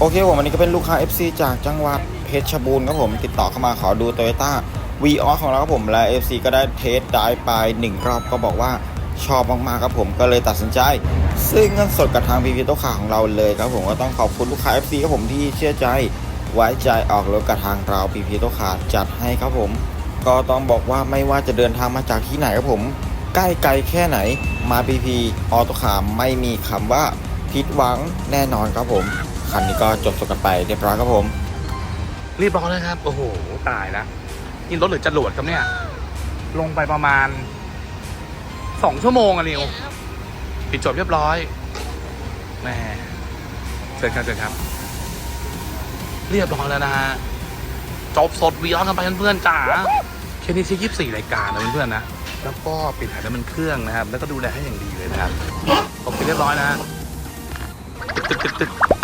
โอเคผมอันนี้ก็เป็นลูกค้า FC จากจังหวัดเพชรบูรณ์ครับผม ติดต่อเข้ามาขอดู Toyota v ีออของเราครับผมและ FC ก็ได้เทสได้ไปหนึ่งรอบก็บอกว่าชอบมากๆครับผมก็เลยตัดสินใจซึ่งเงินสดกับทางพีพีโตขาของเราเลยครับผมก็ต้องขอบคุณลูกค้า FC ครับผมที่เชื่อใจไว้ใจออกรถกับทางเราพีพีโตขาจัดให้ครับผม ก็ต้องบอกว่าไม่ว่าจะเดินทางมาจากที่ไหนครับผม ใกล้ไกลแค่ไหนมาพีพีออโตคาไม่มีคำว่าผิดหวังแน่นอนครับผม คันนี้ก็จบสกันไปเรียบร้อยครับผม รีบร้อนเลยครับ โอ้โห ตายแล้วนี่รถหรือจรวดครับเนี่ย ลงไปประมาณสองชั่วโมงอะนิวปิดจบเรียบร้อยแหม่เชิญครับเชิญครับ เรียบร้อยแล้วนะฮะจบสดวีออนกันไปเพื่อนๆจ๋าแค่นี้ใช้ยี่สิบสี่รายการนะเพื่อนๆนะ แล้วก็ปิดถ่ายน้ำมันเครื่องนะครับ แล้วก็ดูแลให้อย่างดีเลยนะครับโอเคเรียบร้อยนะฮะตึกตึกตึก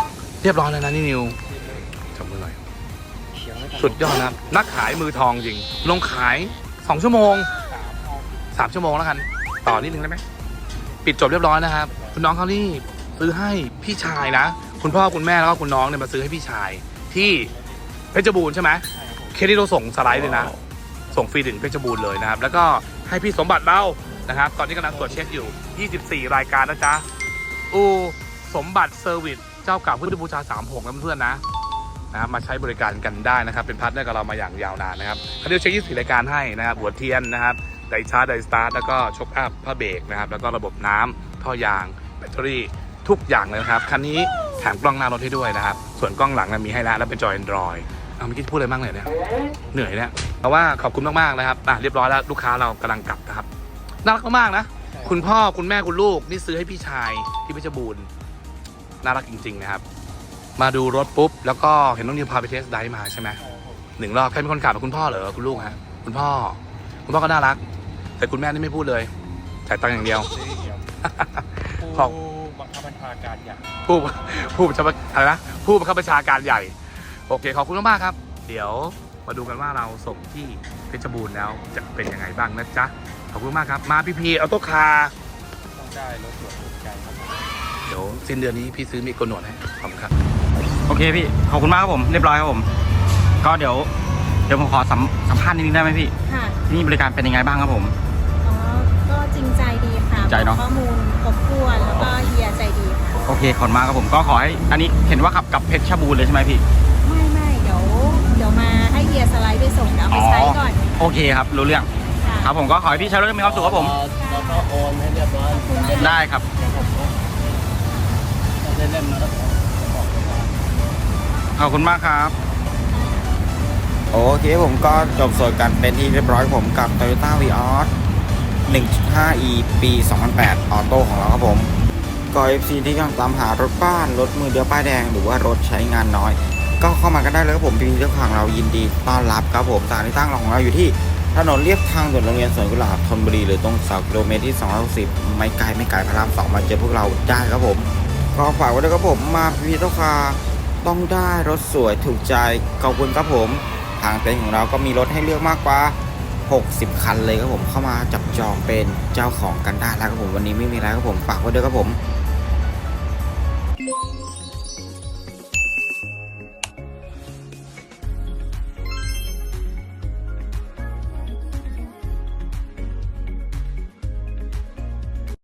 เรียบร้อยแล้วนะนี่นิวจับมือหน่อย สุดยอดนะครับนักขายมือทองจริง ลงขายสองชั่วโมงสามชั่วโมงแล้วกัน ต่อนิดนึงได้ไหมปิดจบเรียบร้อยนะครับ คุณน้องเขานี่ซื้อให้พี่ชายนะ คุณพ่อคุณแม่แล้วก็คุณน้องเนี่ยมาซื้อให้พี่ชาย ที่เพชรบูรณ์ใช่ไหมเคสที่เราส่งสไลด์เลยนะ ส่งฟรีถึงเพชรบูรณ์เลยนะครับ แล้วก็ให้พี่สมบัติเรานะครับ ตอนนี้กำลังตรวจเช็คอยู่ 24 รายการนะจ๊ะ อู สมบัติเซอร์วิสเจ้าเก่าพุทธบูชา 36นะเพื่อนๆนะนะมาใช้บริการกันได้นะครับเป็นพาร์ทเนอร์กับเรามาอย่างยาวนานนะครับเขาเรียกเช็ค24รายการให้นะครับหัวเทียนนะครับไดชาร์จไดสตาร์ทแล้วก็ช็อคอัพผ้าเบรกนะครับแล้วก็ระบบน้ำท่อยางแบตเตอรี่ทุกอย่างเลยนะครับคันนี้แถมกล้องหน้ารถให้ด้วยนะครับส่วนกล้องหลังนะมีให้แล้วแล้วเป็นจอ Android เอาเมื่อกี้พูดอะไรบ้างเลยเนี่ยเหนื่อยเนี่ยแต่ว่าขอบคุณมากๆนะครับอะเรียบร้อยแล้วลูกค้าเรากำลังกลับนะครับน่ารักมากๆนะ คุณพ่อคุณแม่คุณลูกนี่ซื้อให้พี่ชายที่เพชรบูรณ์ น่ารักจริง ๆ นะครับ มาดูรถปุ๊บ แล้วก็เห็นน้องนิวพาไปเทสไดฟ์มาใช่ไหมหนึ่งรอบใครเป็นคนขับคุณพ่อเหรอคุณลูกฮะคุณพ่อ คุณพ่อก็น่ารัก แต่คุณแม่นี่ไม่พูดเลยจ่ายตังค์อย่างเดียว ขอบผู้บังคับบัญชาการอย่างผู้ผู้บัญชาอะไรนะผู้บังคับบัญชาการใหญ่ โอเค ขอบคุณมากๆครับ เดี๋ยวมาดูกันว่าเราส่งที่เพชรบูรณ์แล้วจะเป็นยังไงบ้างนะจ๊ะ ขอบคุณมากครับ มาพี่พีเอาโต้คาร์ ต้องได้รถตรวจถูกใจครับเดี๋ยวสิ้นเดือนนี้พี่ซื้อมีดโกนหนวดให้ขอบคุณครับ โอเคพี่ ขอบคุณมากครับผม เรียบร้อยครับผม ก็เดี๋ยว เดี๋ยวผมขอสัมสัมภาษณ์นิดนึงได้ไหมพี่ ค่ะที่นี่บริการเป็นยังไงบ้างครับผม อ๋อก็จริงใจดีค่ะจริงใจเนอะข้อมูลครบถ้วนแล้วก็เฮียใจดีค่ะ โอเคขอบคุณมากครับผม ก็ขอให้ อันนี้เห็นว่าขับกับเพชรบูรณ์เลยใช่ไหมพี่ ไม่ไม่เดี๋ยวเดี๋ยวมาให้เฮียสไลด์ไปส่งแล้วเอาไปใช้ก่อนโอเคครับ รู้เรื่อง ค่ะครับผมก็ขอให้พี่ใช้รถมีความสุขครับผม แล้วก็โอนให้เรียบร้อย ขอบคุณนะคะได้ครับ ได้เล่มแล้วก็ขอบคุณมากครับ โอเคผมก็จบสดกันเป็นที่เรียบร้อยครับผมกับ Toyota v ีออ 1.5e ปี 2008 ออโต้ของเราครับผมก็ FC ที่กำลังตามหารถบ้าน รถมือเดียวป้ายแดง หรือว่ารถใช้งานน้อย ก็เข้ามากันได้เลยครับผมพีเจ้าของเรายินดีต้อนรับครับผมสถานที่ตั้งของเราอยู่ที่ถนนเลียบทางด่วนโรงเรียนสวนกุหลาบธนบุรีหรือตรงเสากิโลเมตรที่260ไม่ไกลไม่ไกลพระรามสองมาเจอพวกเราได้ครับผม ก็ฝากไว้ด้วยครับผมมาพีเจ้าคาต้องได้รถสวยถูกใจขอบคุณครับผม ทางเต็นท์ของเราก็มีรถให้เลือกมากกว่า 60 คันเลยครับผมเข้ามาจับจองเป็นเจ้าของกันได้แล้วครับผมวันนี้ไม่มีอะไรครับผมฝากไว้ด้วยครับผม